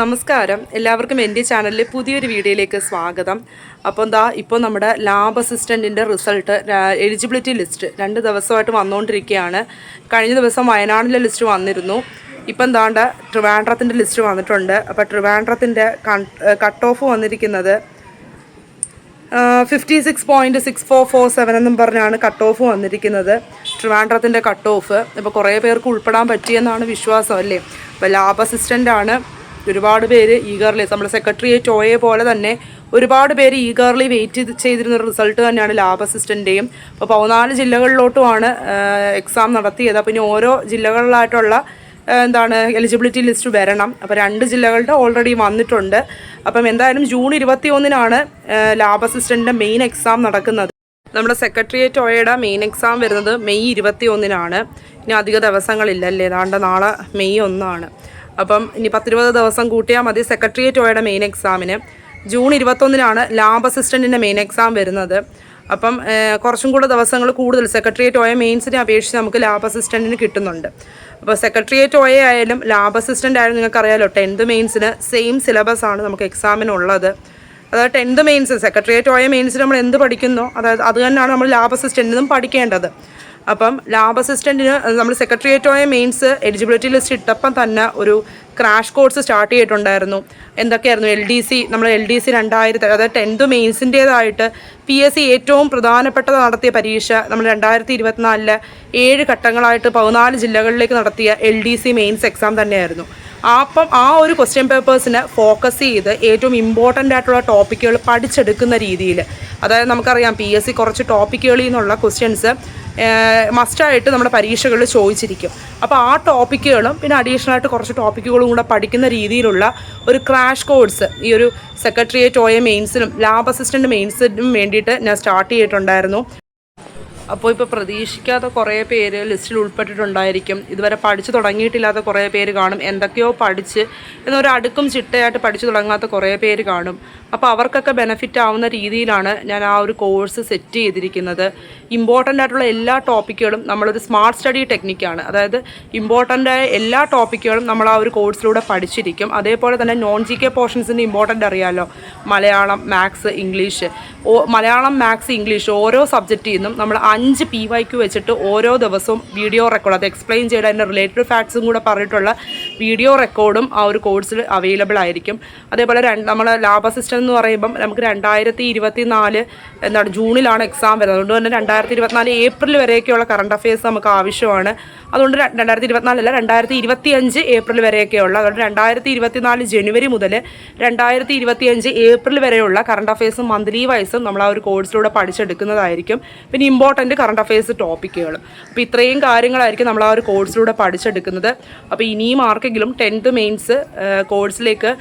നമസ്കാരം. എല്ലാവർക്കും എന്റെ ചാനലിലെ പുതിയൊരു വീഡിയോയിലേക്ക് സ്വാഗതം. അപ്പോൾ എന്താ ഇപ്പോൾ നമ്മുടെ ലാബ് അസിസ്റ്റന്റിന്റെ റിസൾട്ട് എലിജിബിലിറ്റി ലിസ്റ്റ് രണ്ട് ദിവസമായിട്ട് വന്നുകൊണ്ടിരിക്കുകയാണ്. കഴിഞ്ഞ ദിവസം വയനാടിലെ ലിസ്റ്റ് വന്നിരുന്നു. ഇപ്പം എന്താണ്ട് ട്രിവാൻഡ്രത്തിന്റെ ലിസ്റ്റ് വന്നിട്ടുണ്ട്. അപ്പോൾ ട്രിവാൻഡ്രത്തിന്റെ കട്ട് ഓഫ് വന്നിരിക്കുന്നത് fifty six point six four four seven എന്നും പറഞ്ഞാണ് കട്ട് ഓഫ് വന്നിരിക്കുന്നത്. ട്രിവാൻഡ്രത്തിന്റെ കട്ട് ഓഫ് ഇപ്പോൾ കുറേ പേർക്ക് ഉൾപ്പെടാൻ പറ്റിയെന്നാണ് വിശ്വാസം അല്ലേ? അപ്പോൾ ലാബ് അസിസ്റ്റന്റാണ് ഒരുപാട് പേര് ഈഗർലി നമ്മുടെ സെക്രട്ടറിയേറ്റ് ഓയെ പോലെ തന്നെ ഒരുപാട് പേര് ഈഗർലി വെയിറ്റ് ചെയ്ത് ചെയ്തിരുന്ന റിസൾട്ട് തന്നെയാണ് ലാബ് അസിസ്റ്റന്റെയും അപ്പോൾ പതിനാല് ജില്ലകളിലോട്ടുമാണ് എക്സാം നടത്തിയത്. അപ്പം ഇനി ഓരോ ജില്ലകളിലായിട്ടുള്ള എന്താണ് എലിജിബിലിറ്റി ലിസ്റ്റ് വരണം. അപ്പോൾ രണ്ട് ജില്ലകളുടെ ഓൾറെഡി വന്നിട്ടുണ്ട്. അപ്പം എന്തായാലും ജൂൺ ഇരുപത്തി ഒന്നിനാണ് ലാബ് അസിസ്റ്റന്റിന്റെ മെയിൻ എക്സാം നടക്കുന്നത്. നമ്മുടെ സെക്രട്ടേറിയറ്റ് ഒയുടെ മെയിൻ എക്സാം വരുന്നത് മെയ് ഇരുപത്തി ഒന്നിനാണ് ഇനി അധിക ദിവസങ്ങളില്ലല്ലേ? ഏതാണ്ട് നാളെ മെയ് ഒന്നാണ്. അപ്പം ഇനി പത്തിരുപത് ദിവസം കൂട്ടിയാൽ മതി. സെക്രട്ടേറിയറ്റ് ഓയുടെ മെയിൻ എക്സാമിന് ജൂൺ ഇരുപത്തൊന്നിനാണ് ലാബ് അസിസ്റ്റന്റിന്റെ മെയിൻ എക്സാം വരുന്നത്. അപ്പം കുറച്ചും കൂടെ ദിവസങ്ങൾ കൂടുതൽ സെക്രട്ടേറിയറ്റ് ഓയ മെയിൻസിനെ അപേക്ഷിച്ച് നമുക്ക് ലാബ് അസിസ്റ്റന്റിന് കിട്ടുന്നുണ്ട്. അപ്പോൾ സെക്രട്ടേറിയറ്റ് ഓയ ആയാലും ലാബ് അസിസ്റ്റന്റ് ആയാലും നിങ്ങൾക്കറിയാലോ ടെൻത്ത് മെയിൻസിന് സെയിം സിലബസ് ആണ് നമുക്ക് എക്സാമിനുള്ളത് അതായത് ടെൻത്ത് മെയിൻസ് സെക്രട്ടേറിയറ്റ് ഓയ മെയിൻസിന് നമ്മൾ എന്ത് പഠിക്കുന്നോ അതായത് അത് തന്നെയാണ് നമ്മൾ ലാബ് അസിസ്റ്റന്റിനും പഠിക്കേണ്ടത്. അപ്പം ലാബ് അസിസ്റ്റന്റിന് നമ്മൾ സെക്രട്ടേറിയറ്റ് ആയ മെയിൻസ് എലിജിബിലിറ്റി ലിസ്റ്റ് ഇട്ടപ്പം തന്നെ ഒരു ക്രാഷ് കോഴ്സ് സ്റ്റാർട്ട് ചെയ്തിട്ടുണ്ടായിരുന്നു. എന്തൊക്കെയായിരുന്നു? എൽ ഡി സി നമ്മൾ എൽ ഡി സി രണ്ടായിരത്തി അതായത് ടെൻത്ത് മെയിൻസിന്റേതായിട്ട് പി എസ് സി ഏറ്റവും പ്രധാനപ്പെട്ടത് നടത്തിയ പരീക്ഷ നമ്മൾ രണ്ടായിരത്തി ഇരുപത്തിനാലിൽ ഏഴ് ഘട്ടങ്ങളായിട്ട് പതിനാല് ജില്ലകളിലേക്ക് നടത്തിയ L D C mains exam തന്നെയായിരുന്നു. അപ്പം ആ ഒരു ക്വസ്റ്റ്യൻ പേപ്പേഴ്സിനെ ഫോക്കസ് ചെയ്ത് ഏറ്റവും ഇമ്പോർട്ടന്റ് ആയിട്ടുള്ള ടോപ്പിക്കുകൾ പഠിച്ചെടുക്കുന്ന രീതിയിൽ അതായത് നമുക്കറിയാം പി എസ് സി കുറച്ച് ടോപ്പിക്കുകളിൽ നിന്നുള്ള ക്വസ്റ്റ്യൻസ് മസ്റ്റായിട്ട് നമ്മുടെ പരീക്ഷകളിൽ ചോദിച്ചിരിക്കും. അപ്പോൾ ആ ടോപ്പിക്കുകളും പിന്നെ അഡീഷണൽ ആയിട്ട് കുറച്ച് ടോപ്പിക്കുകളും കൂടെ പഠിക്കുന്ന രീതിയിലുള്ള ഒരു ക്രാഷ് കോഴ്സ് ഈ ഒരു സെക്രട്ടേറിയറ്റ് ഓയ മെയിൻസിനും ലാബ് അസിസ്റ്റന്റ് മെയിൻസിനും വേണ്ടിയിട്ട് ഞാൻ സ്റ്റാർട്ട് ചെയ്തിട്ടുണ്ടായിരുന്നു. അപ്പോൾ ഇപ്പോൾ പ്രതീക്ഷിക്കാത്ത കുറേ പേര് ലിസ്റ്റിൽ ഉൾപ്പെട്ടിട്ടുണ്ടായിരിക്കും. ഇതുവരെ പഠിച്ചു തുടങ്ങിയിട്ടില്ലാത്ത കുറേ പേര് കാണും. എന്തൊക്കെയോ പഠിച്ച് എന്നൊരു അടുക്കും ചിട്ടയായിട്ട് പഠിച്ചു തുടങ്ങാത്ത കുറേ പേര് കാണും. അപ്പോൾ അവർക്കൊക്കെ ബെനഫിറ്റ് ആവുന്ന രീതിയിലാണ് ഞാൻ ആ ഒരു കോഴ്സ് സെറ്റ് ചെയ്തിരിക്കുന്നത്. ഇമ്പോർട്ടന്റ് ആയിട്ടുള്ള എല്ലാ ടോപ്പിക്കുകളും നമ്മളൊരു സ്മാർട്ട് സ്റ്റഡി ടെക്നിക്കാണ് അതായത് ഇമ്പോർട്ടന്റ് ആയ എല്ലാ ടോപ്പിക്കുകളും നമ്മൾ ആ ഒരു കോഴ്സിലൂടെ പഠിച്ചിരിക്കും. അതേപോലെ തന്നെ നോൺ ജി കെ പോർഷൻസിന്റെ ഇമ്പോർട്ടന്റ് അറിയാമല്ലോ Malayalam maths English Malayalam maths English ഓരോ സബ്ജക്റ്റിൽ നിന്നും നമ്മൾ അഞ്ച് പി വൈക്ക് വെച്ചിട്ട് ഓരോ ദിവസവും വീഡിയോ റെക്കോർഡ് അത് എക്സ്പ്ലെയിൻ ചെയ്ത് അതിന്റെ റിലേറ്റഡ് ഫാക്ട്സും കൂടെ പറഞ്ഞിട്ടുള്ള വീഡിയോ റെക്കോർഡും ആ ഒരു കോഴ്സിൽ അവൈലബിൾ ആയിരിക്കും. അതേപോലെ നമ്മൾ ലാബ് അസിസ്റ്റന്റ് എന്ന് പറയുമ്പം നമുക്ക് രണ്ടായിരത്തി ഇരുപത്തി നാല് എന്താണ് ജൂണിലാണ് എക്സാം വരുന്നത്. അതുകൊണ്ട് തന്നെ രണ്ടായിരത്തി ഇരുപത്തിനാല് ഏപ്രിൽ വരെയൊക്കെയുള്ള കറണ്ട് അഫയേഴ്സ് നമുക്ക് ആവശ്യമാണ്. അതുകൊണ്ട് രണ്ടായിരത്തി ഇരുപത്തിനാലല്ല രണ്ടായിരത്തി ഇരുപത്തി അഞ്ച് ഏപ്രിൽ വരെയൊക്കെയുള്ള അതുകൊണ്ട് രണ്ടായിരത്തി ഇരുപത്തിനാല് ജനുവരി മുതൽ രണ്ടായിരത്തി ഇരുപത്തി അഞ്ച് ഏപ്രിൽ വരെയുള്ള കറണ്ട് അഫയേഴ്സും മന്ത്ലി വൈസും നമ്മൾ ആ ഒരു കോഴ്സിലൂടെ പഠിച്ചെടുക്കുന്നതായിരിക്കും. പിന്നെ ഇമ്പോർട്ടന്റ് കറണ്ട് അഫയേഴ്സ് ടോപ്പിക്കുകളും അപ്പോൾ ഇത്രയും കാര്യങ്ങളായിരിക്കും നമ്മൾ ആ ഒരു കോഴ്സിലൂടെ പഠിച്ചെടുക്കുന്നത്. അപ്പോൾ ഇനിയും ആർക്കെങ്കിലും ടെൻത്ത് മെയിൻസ് കോഴ്സിലേക്ക്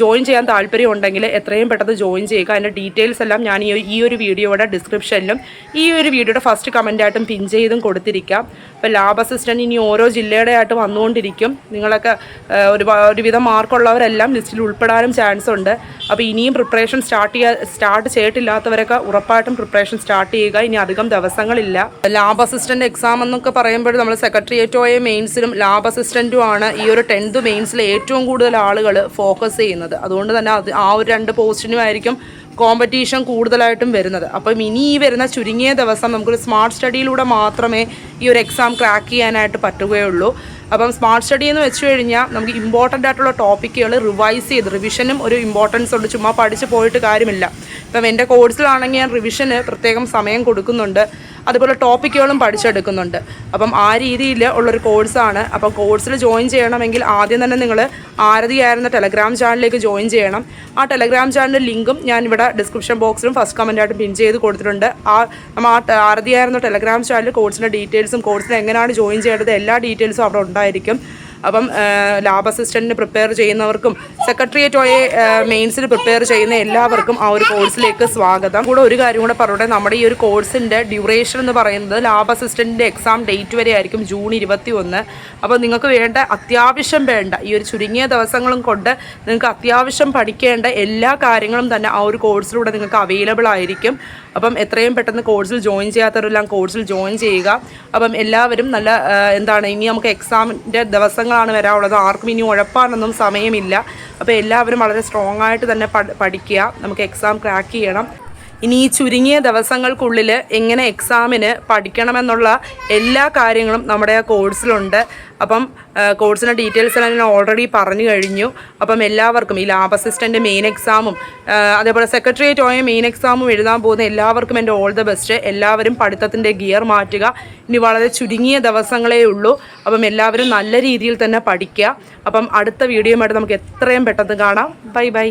ജോയിൻ ചെയ്യാൻ താല്പര്യം ഉണ്ടെങ്കിൽ എത്രയും പെട്ടെന്ന് ജോയിൻ ചെയ്യുക. അതിന്റെ ഡീറ്റെയിൽസ് എല്ലാം ഞാൻ ഈ ഒരു വീഡിയോയുടെ ഡിസ്ക്രിപ്ഷനിലും ഈ ഒരു വീഡിയോയുടെ ഫസ്റ്റ് കമന്റായിട്ടും പിൻ ചെയ്തും കൊടുത്തിരിക്കാം. അപ്പോൾ ലാബ് അസിസ്റ്റന്റ് ഇനി ഓരോ ജില്ലയുടെ ആയിട്ട് വന്നുകൊണ്ടിരിക്കും. നിങ്ങളൊക്കെ ഒരു ഒരുവിധം മാർക്കുള്ളവരെല്ലാം ലിസ്റ്റിൽ ഉൾപ്പെടാനും ചാൻസ് ഉണ്ട്. അപ്പോൾ ഇനിയും പ്രിപ്പറേഷൻ സ്റ്റാർട്ട് ചെയ്യുക സ്റ്റാർട്ട് ചെയ്തിട്ടില്ലാത്തവരൊക്കെ ഉറപ്പായിട്ടും പ്രിപ്പറേഷൻ സ്റ്റാർട്ട് ചെയ്യുക. ഇനി അധികം ദിവസങ്ങളില്ല. ലാബ് അസിസ്റ്റന്റ് എക്സാം എന്നൊക്കെ പറയുമ്പോൾ നമ്മൾ സെക്രട്ടേറിയറ്റ് ഒയ മെയിൻസിലും ലാബ് അസിസ്റ്റന്റും ആണ് ഈ ഒരു ടെൻത്ത് മെയിൻസിൽ ഏറ്റവും കൂടുതൽ ആളുകൾ ഫോക്കസ് ചെയ്യുന്നത്. അതുകൊണ്ട് തന്നെ അത് ആ ഒരു രണ്ട് പോസ്റ്റിനുമായിരിക്കും കോമ്പറ്റീഷൻ കൂടുതലായിട്ടും വരുന്നത്. അപ്പം ഇനി ഈ വരുന്ന ചുരുങ്ങിയ ദിവസം നമുക്കൊരു സ്മാർട്ട് സ്റ്റഡിയിലൂടെ മാത്രമേ ഈ ഒരു എക്സാം ക്രാക്ക് ചെയ്യാനായിട്ട് പറ്റുകയുള്ളൂ. അപ്പം സ്മാർട്ട് സ്റ്റഡി എന്ന് വെച്ച് കഴിഞ്ഞാൽ നമുക്ക് ഇമ്പോർട്ടന്റ് ആയിട്ടുള്ള ടോപ്പിക്കുകൾ റിവൈസ് ചെയ്ത് റിവിഷനും ഒരു ഇമ്പോർട്ടൻസ് ഉണ്ട്. ചുമ്മാ പഠിച്ച് പോയിട്ട് കാര്യമില്ല. ഇപ്പം എന്റെ കോഴ്സിലാണെങ്കിൽ ഞാൻ റിവിഷന് പ്രത്യേകം സമയം കൊടുക്കുന്നുണ്ട്. അതുപോലെ ടോപ്പിക്കുകളും പഠിച്ചെടുക്കുന്നുണ്ട്. അപ്പം ആ രീതിയിൽ ഉള്ളൊരു കോഴ്സാണ്. അപ്പം കോഴ്സിൽ ജോയിൻ ചെയ്യണമെങ്കിൽ ആദ്യം തന്നെ നിങ്ങൾ ആരതിയായിരുന്ന ടെലഗ്രാം ചാനലിലേക്ക് ജോയിൻ ചെയ്യണം. ആ ടെലഗ്രാം ചാനലിന്റെ ലിങ്കും ഞാൻ ഇവിടെ ഡിസ്ക്രിപ്ഷൻ ബോക്സിലും ഫസ്റ്റ് കമന്റായിട്ട് പിൻ ചെയ്ത് കൊടുത്തിട്ടുണ്ട്. ആ നമ്മൾ ആ ആരതി ആരതിയായിരുന്ന ടെലഗ്രാം ചാനൽ കോഴ്സിന്റെ ഡീറ്റെയിൽസും കോഴ്സിന് എങ്ങനെയാണ് ജോയിൻ ചെയ്യേണ്ടത് എല്ലാ ഡീറ്റെയിൽസും അവിടെ ഉണ്ടായിരിക്കും. അപ്പം ലാബ് അസിസ്റ്റന്റിന് പ്രിപ്പയർ ചെയ്യുന്നവർക്കും സെക്രട്ടേറിയറ്റ് ഒയെ മെയിൻസിന് പ്രിപ്പയർ ചെയ്യുന്ന എല്ലാവർക്കും ആ ഒരു കോഴ്സിലേക്ക് സ്വാഗതം. കൂടെ ഒരു കാര്യം കൂടെ പറയട്ടെ നമ്മുടെ ഈ ഒരു കോഴ്സിന്റെ ഡ്യൂറേഷൻ എന്ന് പറയുന്നത് ലാബ് അസിസ്റ്റന്റിന്റെ എക്സാം ഡേറ്റ് വരെ ആയിരിക്കും ജൂൺ ഇരുപത്തി ഒന്ന് അപ്പോൾ നിങ്ങൾക്ക് വേണ്ട അത്യാവശ്യം വേണ്ട ഈ ഒരു ചുരുങ്ങിയ ദിവസങ്ങളും കൊണ്ട് നിങ്ങൾക്ക് അത്യാവശ്യം പഠിക്കേണ്ട എല്ലാ കാര്യങ്ങളും തന്നെ ആ ഒരു കോഴ്സിലൂടെ നിങ്ങൾക്ക് അവൈലബിൾ ആയിരിക്കും. അപ്പം എത്രയും പെട്ടെന്ന് കോഴ്സിൽ ജോയിൻ ചെയ്യാത്തവരെല്ലാം കോഴ്സിൽ ജോയിൻ ചെയ്യുക. അപ്പം എല്ലാവരും നല്ല എന്താണ് ഇനി നമുക്ക് എക്സാമിന്റെ ദിവസങ്ങളാണ് വരാനുള്ളത്. ആർക്കും ഇനി ഉഴപ്പാനൊന്നും സമയമില്ല. അപ്പോൾ എല്ലാവരും വളരെ സ്ട്രോങ് ആയിട്ട് തന്നെ പഠിക്കുക. നമുക്ക് എക്സാം ക്രാക്ക് ചെയ്യണം. ഇനി ഈ ചുരുങ്ങിയ ദിവസങ്ങൾക്കുള്ളിൽ എങ്ങനെ എക്സാമിന് പഠിക്കണമെന്നുള്ള എല്ലാ കാര്യങ്ങളും നമ്മുടെ ആ കോഴ്സിലുണ്ട് അപ്പം കോഴ്സിന്റെ ഡീറ്റെയിൽസ് എല്ലാം ഞാൻ ഓൾറെഡി പറഞ്ഞു കഴിഞ്ഞു. അപ്പം എല്ലാവർക്കും ഈ ലാബ് അസിസ്റ്റന്റ് മെയിൻ എക്സാമും അതേപോലെ സെക്രട്ടേറിയറ്റ് ആയ മെയിൻ എക്സാമും എഴുതാൻ പോകുന്ന എല്ലാവർക്കും എന്റെ ഓൾ ദ ബെസ്റ്റ് എല്ലാവരും പഠിത്തത്തിന്റെ ഗിയർ മാറ്റുക. ഇനി വളരെ ചുരുങ്ങിയ ദിവസങ്ങളേ ഉള്ളൂ. അപ്പം എല്ലാവരും നല്ല രീതിയിൽ തന്നെ പഠിക്കുക. അപ്പം അടുത്ത വീഡിയോയുമായിട്ട് നമുക്ക് എത്രയും പെട്ടെന്ന് കാണാം. Bye bye